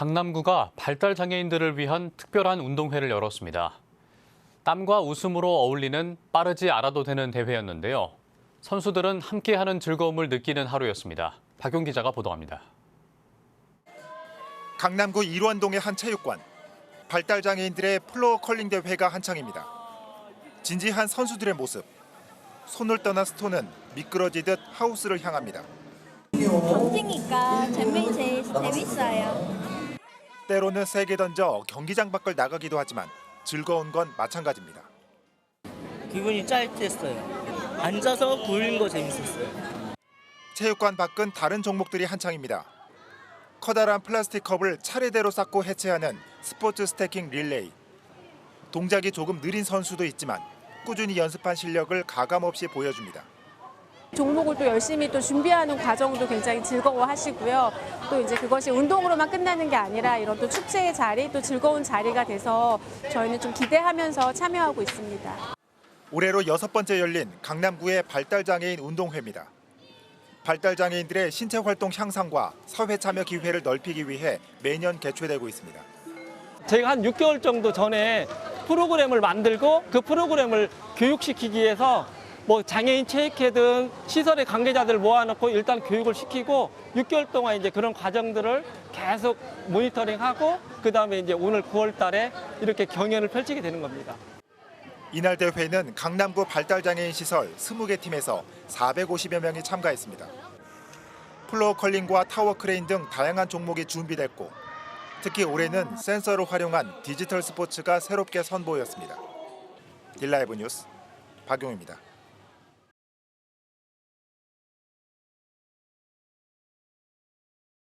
강남구가 발달 장애인들을 위한 특별한 운동회를 열었습니다. 땀과 웃음으로 어울리는 빠르지 않아도 되는 대회였는데요. 선수들은 함께하는 즐거움을 느끼는 하루였습니다. 박용 기자가 보도합니다. 강남구 일원동의 한 체육관. 발달 장애인들의 플로어 컬링 대회가 한창입니다. 진지한 선수들의 모습. 손을 떠난 스톤은 미끄러지듯 하우스를 향합니다. 던지니까 재미 제일 재밌어요. 때로는 세게 던져 경기장 밖을 나가기도 하지만 즐거운 건 마찬가지입니다. 기분이 짤했어요. 앉아서 굴린 거 재밌었어요. 체육관 밖은 다른 종목들이 한창입니다. 커다란 플라스틱 컵을 차례대로 쌓고 해체하는 스포츠 스태킹 릴레이. 동작이 조금 느린 선수도 있지만 꾸준히 연습한 실력을 가감없이 보여줍니다. 종목을 또 열심히 또 준비하는 과정도 굉장히 즐거워하시고요. 또 이제 그것이 운동으로만 끝나는 게 아니라 이런 또 축제의 자리, 또 즐거운 자리가 돼서 저희는 좀 기대하면서 참여하고 있습니다. 올해로 여섯 번째 열린 강남구의 발달장애인 운동회입니다. 발달장애인들의 신체 활동 향상과 사회 참여 기회를 넓히기 위해 매년 개최되고 있습니다. 저희가 한 6개월 정도 전에 프로그램을 만들고 그 프로그램을 교육시키기 위해서 뭐 장애인 체육회 등 시설의 관계자들 모아놓고 일단 교육을 시키고 6개월 동안 이제 그런 과정들을 계속 모니터링하고 그 다음에 이제 오늘 9월 달에 이렇게 경연을 펼치게 되는 겁니다. 이날 대회는 강남구 발달장애인 시설 20개 팀에서 450여 명이 참가했습니다. 플로어 컬링과 타워 크레인 등 다양한 종목이 준비됐고 특히 올해는 센서를 활용한 디지털 스포츠가 새롭게 선보였습니다. 딜라이브 뉴스 박용입니다.